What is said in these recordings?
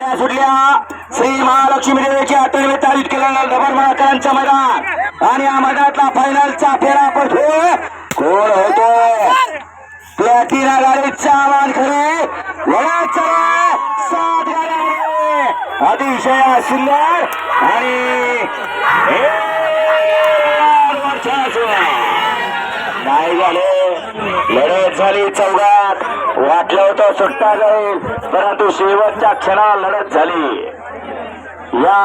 सुटल्या श्री महालक्ष्मी देवीची आठवणी तारीख केलेला डबर माळकरांचं मैदान. आणि या मैदानातला फायनलचा फेरा पडतो कोण होतो? प्लॅटिना गाडीचा आवाज खरे. लढत चला. सात गाड्या अतिशय सुंदर. आणि नाही झाले. लढत झाली चौघात. वाटलं होतं सुट्टा जाईल परंतु शेवटच्या क्षणा लढत झाली. या.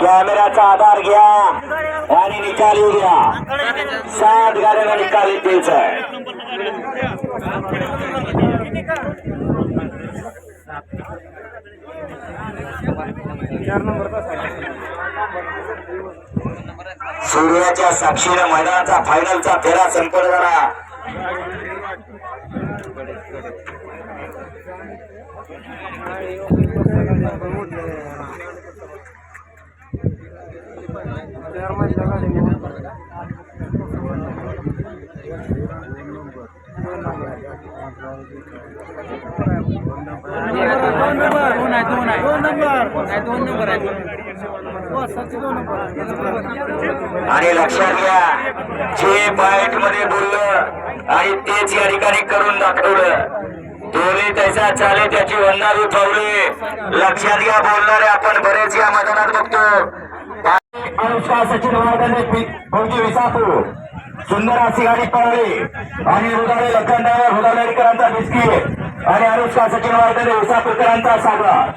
कॅमेऱ्याचा आधार घ्या आणि निकाली द्या सात गाड्यांना निकाल द्यायचा सूर्याच्या साक्षीने मैदानाचा फायनलचा फेरा संपन्न झाला. आणि लक्षात घ्या जे बाईटमध्ये बोललं आणि तेच या ठिकाणी करून दाखवलं. दोन्ही त्याच्या चाले त्याची वंदावी पावले. लक्षात घ्या बोलणारे आपण बरेच या मैदानात बघतो. अनुष्का सचिन वर्धन फौजी विसापूर. सुंदर अशी गाडी पळाली. आणि उदाळे लखनदार हुदालेकरांचा बिस्किट. आणि अनुष्का सचिन वर्धन विसापूरकरांचा सागर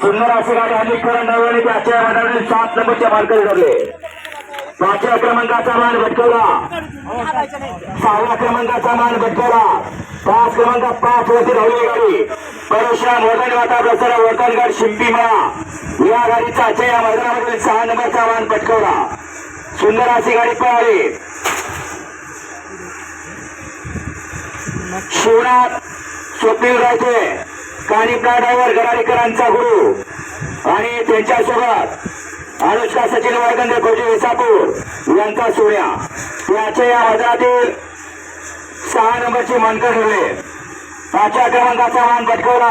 सुंदर अशी गाडी हल्ली करून नवली त्याच्या मैदानाने सात नंबरच्या मार्करी झाले पाचव्या क्रमांकाचा मान भटकवला. सहाव्या क्रमांकाचा मान भटकवला. पाच क्रमांक पाच वरती धावली गाडी. परशुराम वर्धन वाटा प्रसारा वर्धनगड शिंपी म्हणा या गाडीचा अजय या मैदानामधील सहा नंबरचा मान पटकवला सुंदर अशी गाडी पळाली. शिवनाथ स्वप्नील राहते कानिपडा ड्रायव्हर गराडीकरांचा गुरु. आणि त्यांच्यासोबत अनुष्का सचिन वर्गंदे फौजी विसापूर यांचा सोन्या याच्या या हजारातील सहा नंबरची मानकर ठरले. पाचव्या क्रमांकाचा मान पटकवला.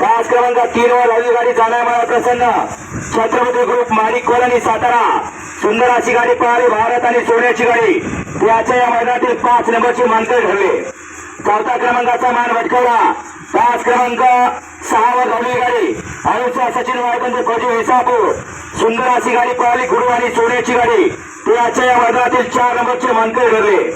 पाच क्रमांक तीन वर हवी गाडी जाणार मला प्रसन्न. Chhatrapati group Manik colony Satara. सुंदर अशी गाडी पळाली भारत आणि सोन्याची गाडी. त्याच्या या मैदानातील पाच नंबरची मानकर ठरले. चौथा क्रमांकाचा मान भटकवला पाच क्रमांक सहावर धावली गाडी. अनुचा सचिन वाळकंद फौजी हिसापूर सुंदर अशी गाडी पळाली गुरु आणि सोन्याची गाडी. त्याच्या या वर्गातील चार नंबरचे मानकरी ठरले.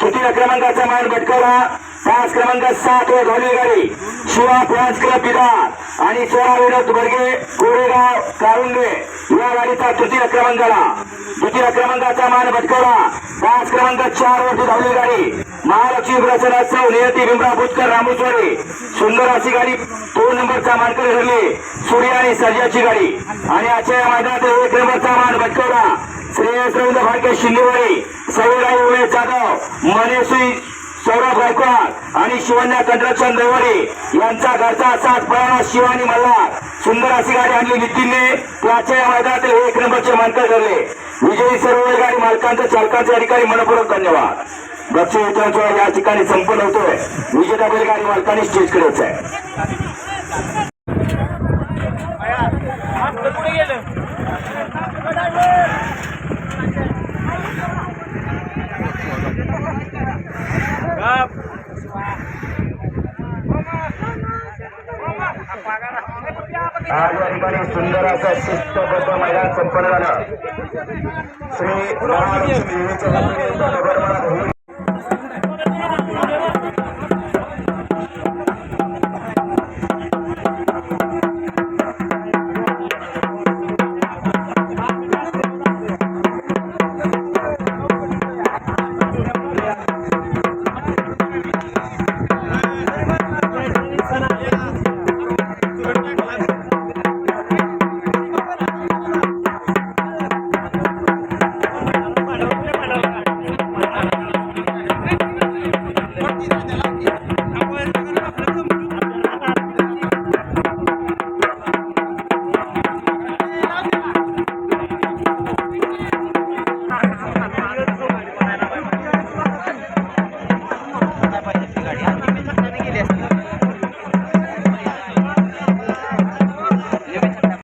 तृतीय क्रमांकाचा मान भटकवला. पाच क्रमांक सात वर धावली गाडी. शिवा फ्रान्स क्लब बिदार आणि सोळा विनोद बर्गे गोरेगाव कारुंगे या गाडीचा तृतीय क्रमांकाला. द्वितीय क्रमांकाचा मान भटकवला. पाच क्रमांक चार वरती धावली गाडी. महालक्ष्मी प्रसन्नोत्सव नियती भीमराव भुतकर रामोसवाडी सुंदर अशी गाडी दोन नंबरचा मानकरी ठरली सूर्य आणि सर्जाची गाडी. आणि आजच्या या मैदानात एक नंबरचा मान भटकवला. श्रेयस रवींद्र भाग्य शिंदेवाडी सौराई उमेश जाधव मनेश्री सौरभ गायकवाड आणि शिवन्या कंट्रक्शन देवाडे यांचा घरचा साथ पळाला शिवानी मल्हार. सुंदर अशी गाडी आणली नितीनने. त्याच्या या मैदानातील एक नंबरचे मानकर ठरले. विजयी सर्व गाडी मालकांचं चालकांचे अधिकारी मनपूर्वक धन्यवाद. बक्षीस वितरण या ठिकाणी संपन्न होतोय. विजेता बैलगाडी मालकाने स्टेजकडे यायचं आहे सुंदर असं शिस्तबद्ध मैदान संपन्न झालं. श्री महालक्ष्मी